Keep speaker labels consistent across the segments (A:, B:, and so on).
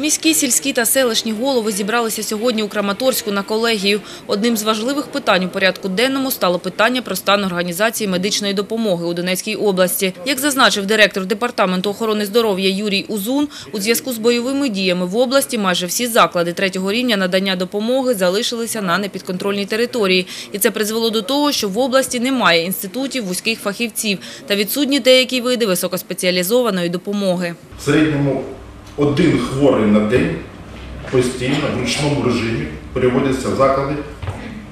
A: Міські, сільські та селищні голови зібралися сьогодні у Краматорську на колегію. Одним з важливих питань у порядку денному стало питання про стан організації медичної допомоги у Донецькій області. Як зазначив директор Департаменту охорони здоров'я Юрій Узун, у зв'язку з бойовими діями в області майже всі заклади третього рівня надання допомоги залишилися на непідконтрольній території. І це призвело до того, що в області немає інститутів вузьких фахівців та відсутні деякі види високоспеціалізованої допомоги.
B: В середньому один хворий на день постійно в ручному режимі переводяться в заклади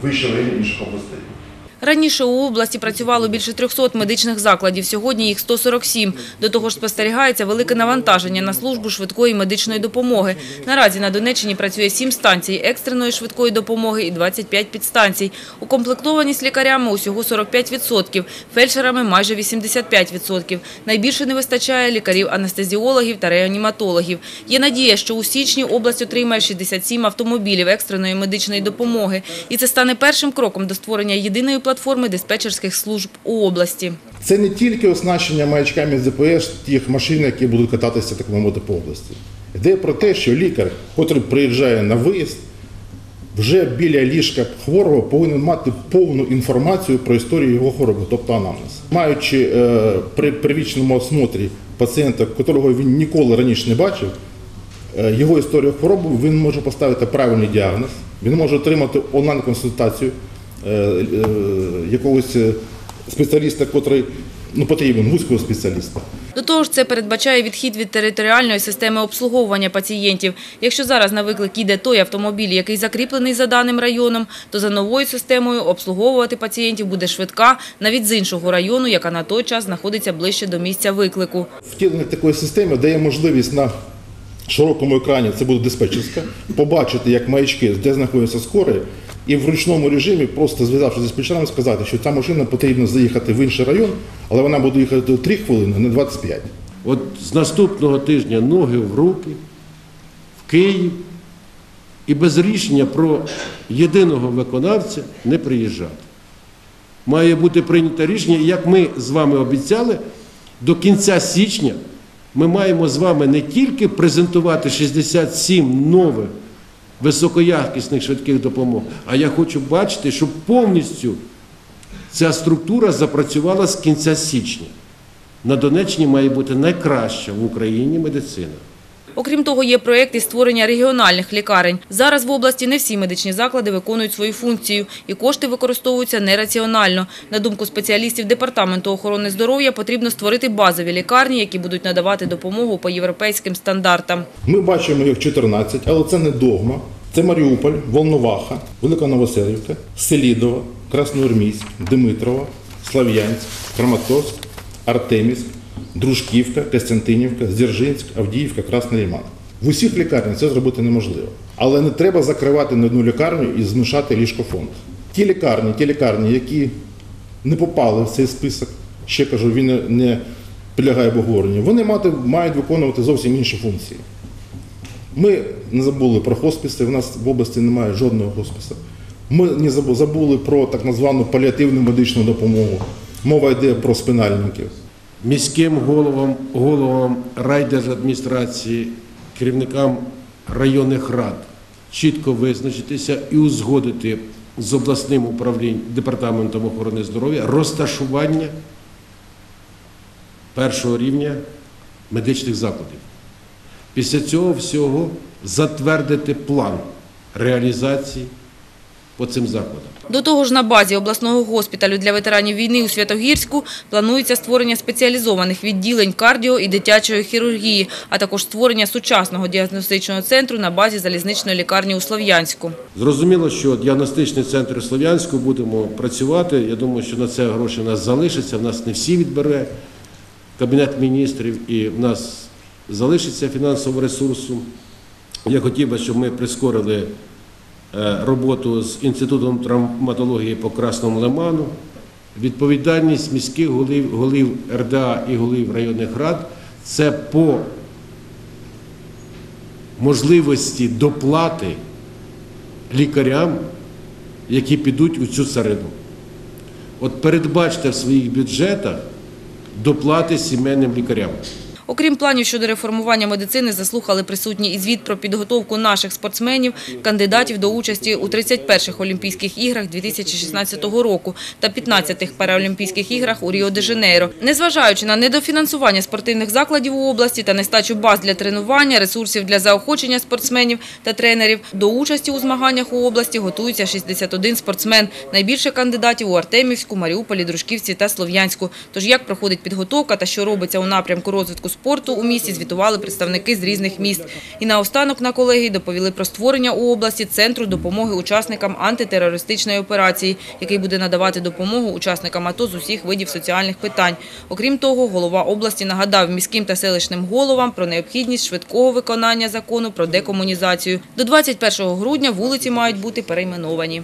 B: вищого рівня інших областей.
A: Раніше у області працювало більше 300 медичних закладів, сьогодні їх 147. До того ж спостерігається велике навантаження на службу швидкої медичної допомоги. Наразі на Донеччині працює 7 станцій екстреної швидкої допомоги і 25 підстанцій. Укомплектованість лікарями усього 45%, фельдшерами майже 85%. Найбільше не вистачає лікарів-анестезіологів та реаніматологів. Є надія, що у січні область отримає 67 автомобілів екстреної медичної допомоги. І це стане першим кроком до створення єдиної платформи диспетчерських служб у області.
B: Це не тільки оснащення маячками з ДПС тих машин, які будуть кататися так мовити по області. Йде про те, що лікар, котрий приїжджає на виїзд, вже біля ліжка хворого повинен мати повну інформацію про історію його хвороби, тобто анамнез. Маючи е, при первічному осмотрі пацієнта, котрого він ніколи раніше не бачив, е, його історію хвороби, він може поставити правильний діагноз, він може отримати онлайн-консультацію якогось е, спеціаліста, котрий ну, потрібен, вузького спеціаліста.
A: До того ж, це передбачає відхід від територіальної системи обслуговування пацієнтів. Якщо зараз на виклик йде той автомобіль, який закріплений за даним районом, то за новою системою обслуговувати пацієнтів буде швидка, навіть з іншого району, яка на той час знаходиться ближче до місця виклику.
B: Втілення такої системи дає можливість на широкому екрані, це буде диспетчерська, побачити, як маячки, де знаходяться скорі, і в ручному режимі, просто зв'язавшись з диспетчером, сказати, що ця машина потрібно заїхати в інший район, але вона буде їхати в 3 хвилини, а не 25.
C: От з наступного тижня ноги в руки, в Київ і без рішення про єдиного виконавця не приїжджати. Має бути прийнято рішення, як ми з вами обіцяли, до кінця січня ми маємо з вами не тільки презентувати 67 нових високоякісних швидких допомог, а я хочу бачити, щоб повністю ця структура запрацювала з кінця січня. На Донеччині має бути найкраща в Україні медицина.
A: Окрім того, є проєкт із створення регіональних лікарень. Зараз в області не всі медичні заклади виконують свою функцію, і кошти використовуються нераціонально. На думку спеціалістів Департаменту охорони здоров'я, потрібно створити базові лікарні, які будуть надавати допомогу по європейським стандартам.
B: Ми бачимо їх 14, але це не догма. Це Маріуполь, Волноваха, Велика Новоселівка, Селідова, Красноармійськ, Димитрова, Слав'янськ, Краматорськ, Артемівськ, Дружківка, Костянтинівка, Дзержинськ, Авдіївка, Красний Ліман. В усіх лікарнях це зробити неможливо. Але не треба закривати на одну лікарню і змішати ліжкофонд. Ті лікарні, ті лікарні, які не попали в цей список, ще кажу, він не- не підлягає обговоренню, вони мати- мають виконувати зовсім інші функції. Ми не забули про хосписи, в нас в області немає жодного хоспису. Ми не забули про так звану паліативну медичну допомогу. Мова йде про спинальників.
C: Міським головам, головам райдержадміністрації, керівникам районних рад чітко визначитися і узгодити з обласним управлінням департаментом охорони здоров'я розташування першого рівня медичних закладів. Після цього всього затвердити план реалізації по цим закладам.
A: До того ж, на базі обласного госпіталю для ветеранів війни у Святогірську планується створення спеціалізованих відділень кардіо і дитячої хірургії, а також створення сучасного діагностичного центру на базі залізничної лікарні у Слов'янську.
C: Зрозуміло, що діагностичний центр у Слов'янську будемо працювати. Я думаю, що на це гроші в нас залишиться. В нас не всі відбере Кабінет міністрів, і в нас залишиться фінансового ресурсу. Я хотів би, щоб ми прискорили роботу з інститутом травматології по Красному Лиману. Відповідальність міських голів, голів РДА і голів районних рад це по можливості доплати лікарям, які підуть у цю царину. От передбачте в своїх бюджетах доплати сімейним лікарям.
A: Окрім планів щодо реформування медицини, заслухали присутні і звіт про підготовку наших спортсменів, кандидатів до участі у 31-х Олімпійських іграх 2016 року та 15-х Параолімпійських іграх у Ріо-де-Жанейро. Незважаючи на недофінансування спортивних закладів у області та нестачу баз для тренування, ресурсів для заохочення спортсменів та тренерів, до участі у змаганнях у області готується 61 спортсмен. Найбільше кандидатів у Артемівську, Маріуполі, Дружківці та Слов'янську. Тож як проходить підготовка та що робиться у напрямку розвитку спорту у місті, звітували представники з різних міст. І наостанок на колегії доповіли про створення у області Центру допомоги учасникам антитерористичної операції, який буде надавати допомогу учасникам АТО з усіх видів соціальних питань. Окрім того, голова області нагадав міським та селищним головам про необхідність швидкого виконання закону про декомунізацію. До 21 грудня вулиці мають бути перейменовані.